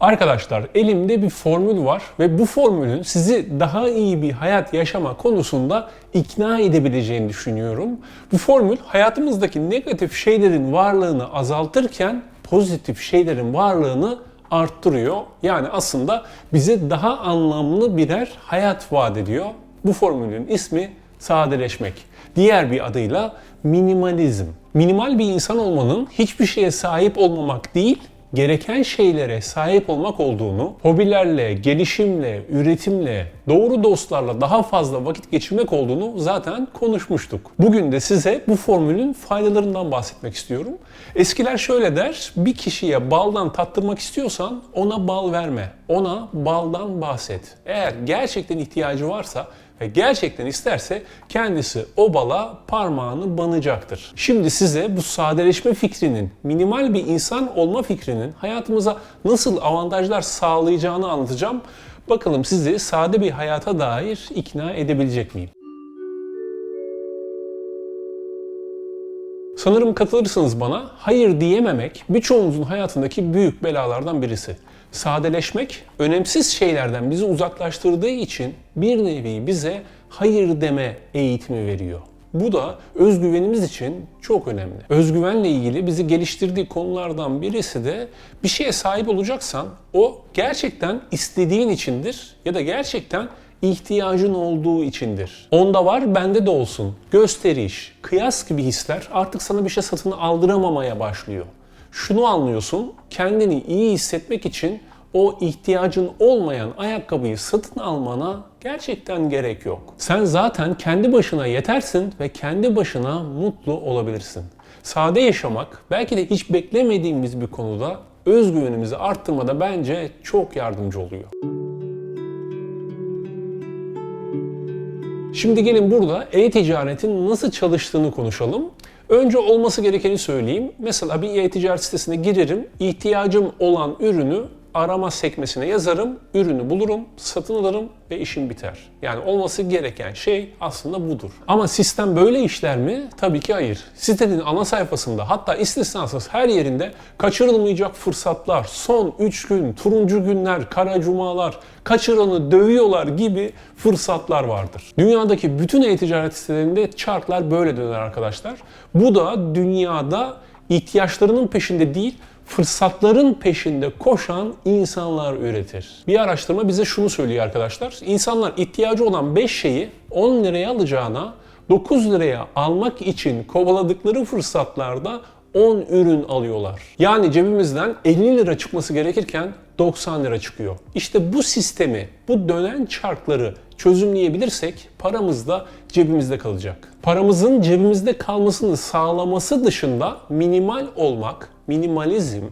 Arkadaşlar elimde bir formül var ve bu formülün sizi daha iyi bir hayat yaşama konusunda ikna edebileceğini düşünüyorum. Bu formül hayatımızdaki negatif şeylerin varlığını azaltırken pozitif şeylerin varlığını arttırıyor. Yani aslında bize daha anlamlı birer hayat vaat ediyor. Bu formülün ismi sadeleşmek. Diğer bir adıyla minimalizm. Minimal bir insan olmanın hiçbir şeye sahip olmamak değil, gereken şeylere sahip olmak olduğunu, hobilerle, gelişimle, üretimle, doğru dostlarla daha fazla vakit geçirmek olduğunu zaten konuşmuştuk. Bugün de size bu formülün faydalarından bahsetmek istiyorum. Eskiler şöyle der, bir kişiye baldan tattırmak istiyorsan ona bal verme, ona baldan bahset. Eğer gerçekten ihtiyacı varsa ve gerçekten isterse kendisi o bala parmağını banacaktır. Şimdi size bu sadeleşme fikrinin, minimal bir insan olma fikrinin hayatımıza nasıl avantajlar sağlayacağını anlatacağım. Bakalım sizi sade bir hayata dair ikna edebilecek miyim? Sanırım katılırsınız bana. Hayır diyememek birçoğumuzun hayatındaki büyük belalardan birisi. Sadeleşmek önemsiz şeylerden bizi uzaklaştırdığı için bir nevi bize hayır deme eğitimi veriyor. Bu da özgüvenimiz için çok önemli. Özgüvenle ilgili bizi geliştirdiği konulardan birisi de bir şeye sahip olacaksan o gerçekten istediğin içindir ya da gerçekten ihtiyacın olduğu içindir. Onda var, bende de olsun. Gösteriş, kıyas gibi hisler artık sana bir şey satın aldıramamaya başlıyor. Şunu anlıyorsun, kendini iyi hissetmek için o ihtiyacın olmayan ayakkabıyı satın almana gerçekten gerek yok. Sen zaten kendi başına yetersin ve kendi başına mutlu olabilirsin. Sade yaşamak belki de hiç beklemediğimiz bir konuda özgüvenimizi arttırmada bence çok yardımcı oluyor. Şimdi gelin burada e-ticaretin nasıl çalıştığını konuşalım. Önce olması gerekeni söyleyeyim. Mesela bir e-ticaret sitesine girerim, ihtiyacım olan ürünü arama sekmesine yazarım, ürünü bulurum, satın alırım ve işim biter. Yani olması gereken şey aslında budur. Ama sistem böyle işler mi? Tabii ki hayır. Sitenin ana sayfasında hatta istisnasız her yerinde kaçırılmayacak fırsatlar, son 3 gün, turuncu günler, kara cumalar, kaçıranı dövüyorlar gibi fırsatlar vardır. Dünyadaki bütün e-ticaret sitelerinde chartlar böyle döner arkadaşlar. Bu da dünyada ihtiyaçlarının peşinde değil, fırsatların peşinde koşan insanlar üretir. Bir araştırma bize şunu söylüyor arkadaşlar. İnsanlar ihtiyacı olan 5 şeyi 10 liraya alacağına 9 liraya almak için kovaladıkları fırsatlarda 10 ürün alıyorlar. Yani cebimizden 50 lira çıkması gerekirken 90 lira çıkıyor. İşte bu sistemi, bu dönen çarkları çözümleyebilirsek paramız da cebimizde kalacak. Paramızın cebimizde kalmasını sağlaması dışında minimal olmak, minimalizm,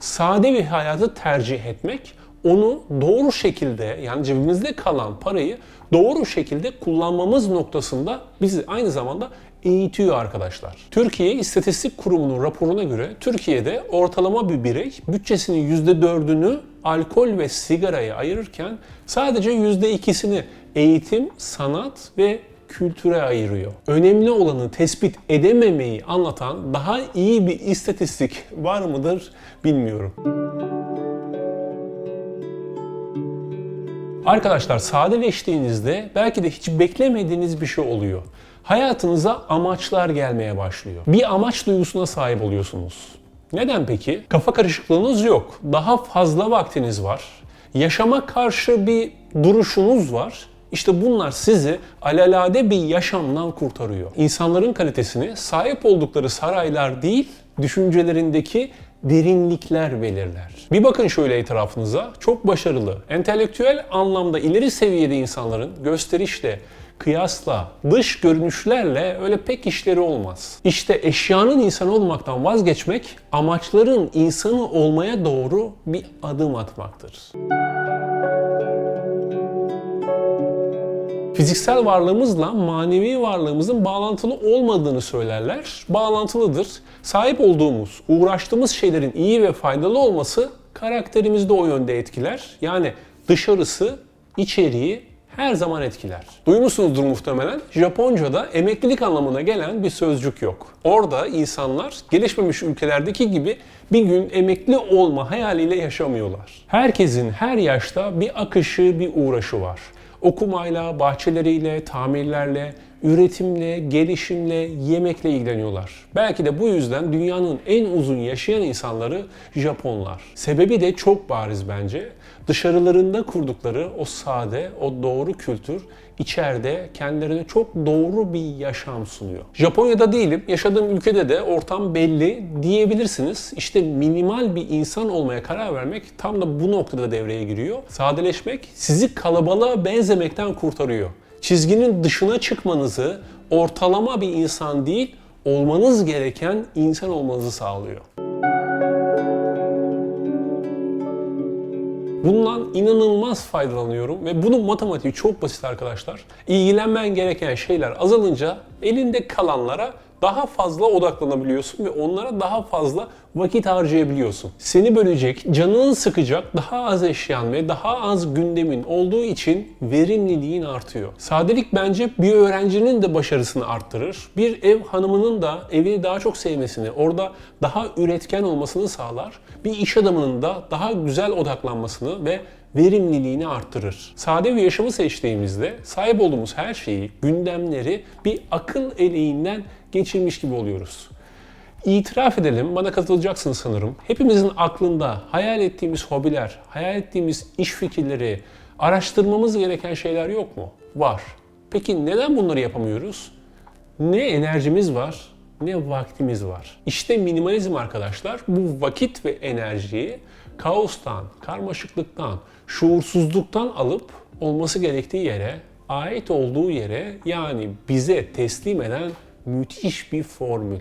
sade bir hayatı tercih etmek, onu doğru şekilde yani cebimizde kalan parayı doğru şekilde kullanmamız noktasında bizi aynı zamanda eğitiyor arkadaşlar. Türkiye İstatistik Kurumu'nun raporuna göre Türkiye'de ortalama bir birey bütçesinin %4'ünü alkol ve sigaraya ayırırken sadece %2'sini eğitim, sanat ve kültüre ayırıyor. Önemli olanı tespit edememeyi anlatan daha iyi bir istatistik var mıdır bilmiyorum. Arkadaşlar sadeleştiğinizde belki de hiç beklemediğiniz bir şey oluyor. Hayatınıza amaçlar gelmeye başlıyor. Bir amaç duygusuna sahip oluyorsunuz. Neden peki? Kafa karışıklığınız yok. Daha fazla vaktiniz var. Yaşama karşı bir duruşunuz var. İşte bunlar sizi alelade bir yaşamdan kurtarıyor. İnsanların kalitesini sahip oldukları saraylar değil, düşüncelerindeki derinlikler belirler. Bir bakın şöyle etrafınıza. Çok başarılı, entelektüel anlamda ileri seviyede insanların gösterişle, kıyasla, dış görünüşlerle öyle pek işleri olmaz. İşte eşyanın insanı olmaktan vazgeçmek, amaçların insanı olmaya doğru bir adım atmaktır. Fiziksel varlığımızla manevi varlığımızın bağlantılı olmadığını söylerler. Bağlantılıdır. Sahip olduğumuz, uğraştığımız şeylerin iyi ve faydalı olması karakterimizi de o yönde etkiler. Yani dışarısı, içeriği her zaman etkiler. Duymuşsunuzdur muhtemelen. Japonca'da emeklilik anlamına gelen bir sözcük yok. Orada insanlar gelişmemiş ülkelerdeki gibi bir gün emekli olma hayaliyle yaşamıyorlar. Herkesin her yaşta bir akışı, bir uğraşı var. Okumayla, bahçeleriyle, tamirlerle, üretimle, gelişimle, yemekle ilgileniyorlar. Belki de bu yüzden dünyanın en uzun yaşayan insanları Japonlar. Sebebi de çok bariz bence. Dışarılarında kurdukları o sade, o doğru kültür içeride kendilerine çok doğru bir yaşam sunuyor. Japonya'da değilim, yaşadığım ülkede de ortam belli diyebilirsiniz. İşte minimal bir insan olmaya karar vermek tam da bu noktada devreye giriyor. Sadeleşmek sizi kalabalığa benzemekten kurtarıyor çizginin dışına çıkmanızı ortalama bir insan değil, olmanız gereken insan olmanızı sağlıyor. Bundan inanılmaz faydalanıyorum ve bunun matematiği çok basit arkadaşlar. İlgilenmen gereken şeyler azalınca elinde kalanlara daha fazla odaklanabiliyorsun ve onlara daha fazla vakit harcayabiliyorsun. Seni bölecek, canını sıkacak daha az eşyan ve daha az gündemin olduğu için verimliliğin artıyor. Sadelik bence bir öğrencinin de başarısını arttırır. Bir ev hanımının da evini daha çok sevmesini, orada daha üretken olmasını sağlar. Bir iş adamının da daha güzel odaklanmasını ve verimliliğini arttırır. Sade bir yaşamı seçtiğimizde sahip olduğumuz her şeyi, gündemleri bir akıl eleğinden geçirmiş gibi oluyoruz. İtiraf edelim, bana katılacaksın sanırım. Hepimizin aklında hayal ettiğimiz hobiler, hayal ettiğimiz iş fikirleri, araştırmamız gereken şeyler yok mu? Var. Peki neden bunları yapamıyoruz? Ne enerjimiz var, ne vaktimiz var. İşte minimalizm arkadaşlar bu vakit ve enerjiyi kaostan, karmaşıklıktan, şuursuzluktan alıp olması gerektiği yere, ait olduğu yere yani bize teslim eden müthiş bir formül.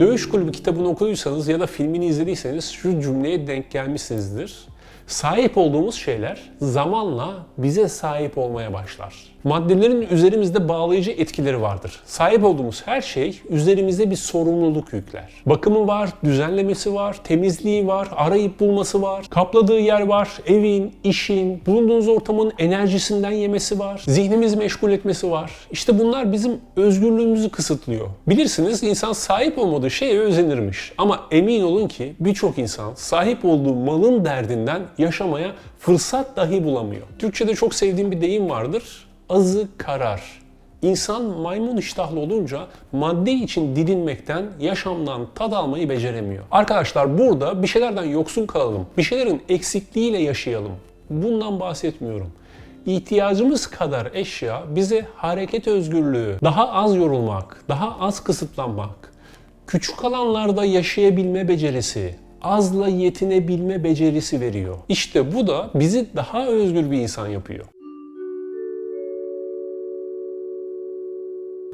Dövüş Kulübü kitabını okuduysanız ya da filmini izlediyseniz şu cümleye denk gelmişsinizdir. Sahip olduğumuz şeyler zamanla bize sahip olmaya başlar. Maddelerin üzerimizde bağlayıcı etkileri vardır. Sahip olduğumuz her şey üzerimize bir sorumluluk yükler. Bakımı var, düzenlemesi var, temizliği var, arayıp bulması var, kapladığı yer var, evin, işin, bulunduğunuz ortamın enerjisinden yemesi var, zihnimizi meşgul etmesi var. İşte bunlar bizim özgürlüğümüzü kısıtlıyor. Bilirsiniz insan sahip olmadığı şeye özenirmiş. Ama emin olun ki birçok insan sahip olduğu malın derdinden yaşamaya fırsat dahi bulamıyor. Türkçe'de çok sevdiğim bir deyim vardır. Azı karar. İnsan maymun iştahlı olunca madde için didinmekten, yaşamdan tad almayı beceremiyor. Arkadaşlar burada bir şeylerden yoksun kalalım. Bir şeylerin eksikliğiyle yaşayalım. Bundan bahsetmiyorum. İhtiyacımız kadar eşya bize hareket özgürlüğü, daha az yorulmak, daha az kısıtlanmak, küçük alanlarda yaşayabilme becerisi, azla yetinebilme becerisi veriyor. İşte bu da bizi daha özgür bir insan yapıyor.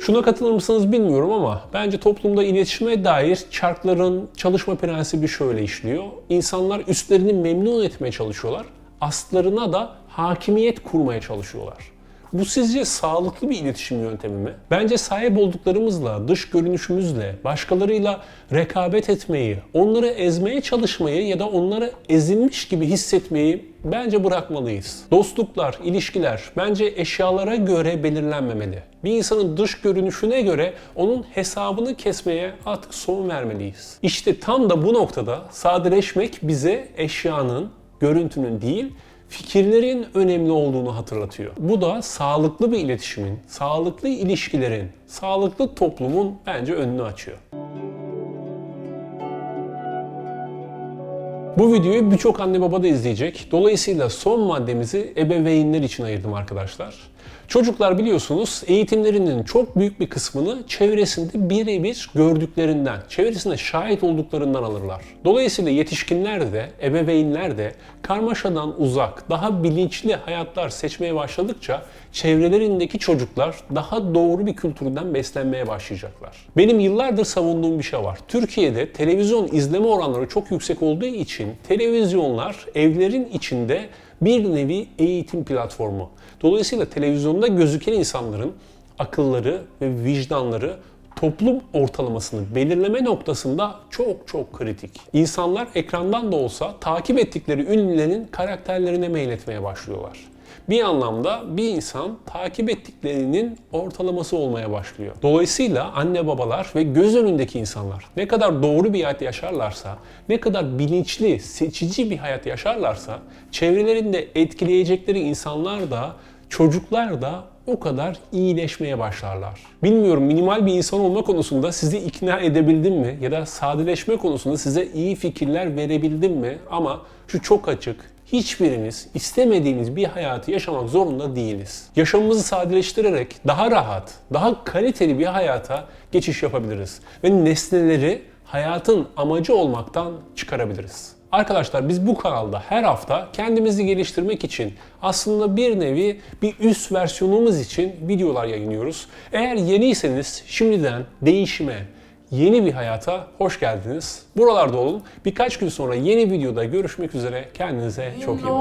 Şuna katılır mısınız bilmiyorum ama bence toplumda iletişime dair çarkların çalışma prensibi şöyle işliyor. İnsanlar üstlerini memnun etmeye çalışıyorlar. Astlarına da hakimiyet kurmaya çalışıyorlar. Bu sizce sağlıklı bir iletişim yöntemi mi? Bence sahip olduklarımızla, dış görünüşümüzle, başkalarıyla rekabet etmeyi, onları ezmeye çalışmayı ya da onları ezilmiş gibi hissetmeyi bence bırakmalıyız. Dostluklar, ilişkiler bence eşyalara göre belirlenmemeli. Bir insanın dış görünüşüne göre onun hesabını kesmeye artık son vermeliyiz. İşte tam da bu noktada sadeleşmek bize eşyanın, görüntünün değil, fikirlerin önemli olduğunu hatırlatıyor. Bu da sağlıklı bir iletişimin, sağlıklı ilişkilerin, sağlıklı toplumun bence önünü açıyor. Bu videoyu birçok anne baba da izleyecek. Dolayısıyla son maddemizi ebeveynler için ayırdım arkadaşlar. Çocuklar biliyorsunuz eğitimlerinin çok büyük bir kısmını çevresinde birebir gördüklerinden, çevresinde şahit olduklarından alırlar. Dolayısıyla yetişkinler de, ebeveynler de karmaşadan uzak, daha bilinçli hayatlar seçmeye başladıkça çevrelerindeki çocuklar daha doğru bir kültürden beslenmeye başlayacaklar. Benim yıllardır savunduğum bir şey var. Türkiye'de televizyon izleme oranları çok yüksek olduğu için televizyonlar evlerin içinde bir nevi eğitim platformu. Dolayısıyla televizyonda gözüken insanların akılları ve vicdanları toplum ortalamasını belirleme noktasında çok çok kritik. İnsanlar ekrandan da olsa takip ettikleri ünlülerin karakterlerine meyletmeye başlıyorlar. Bir anlamda bir insan takip ettiklerinin ortalaması olmaya başlıyor. Dolayısıyla anne babalar ve göz önündeki insanlar ne kadar doğru bir hayat yaşarlarsa, ne kadar bilinçli, seçici bir hayat yaşarlarsa çevrelerinde etkileyecekleri insanlar da çocuklar da o kadar iyileşmeye başlarlar. Bilmiyorum minimal bir insan olma konusunda sizi ikna edebildim mi ya da sadeleşme konusunda size iyi fikirler verebildim mi ama şu çok açık hiçbirimiz istemediğimiz bir hayatı yaşamak zorunda değiliz. Yaşamımızı sadeleştirerek daha rahat, daha kaliteli bir hayata geçiş yapabiliriz ve nesneleri hayatın amacı olmaktan çıkarabiliriz. Arkadaşlar biz bu kanalda her hafta kendimizi geliştirmek için aslında bir nevi bir üst versiyonumuz için videolar yayınlıyoruz. Eğer yeniyseniz şimdiden değişime, yeni bir hayata hoş geldiniz. Buralarda olun. Birkaç gün sonra yeni videoda görüşmek üzere. Kendinize çok iyi bakın.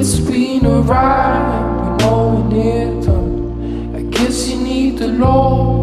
It's been a ride, we know it's done. I guess you need the lows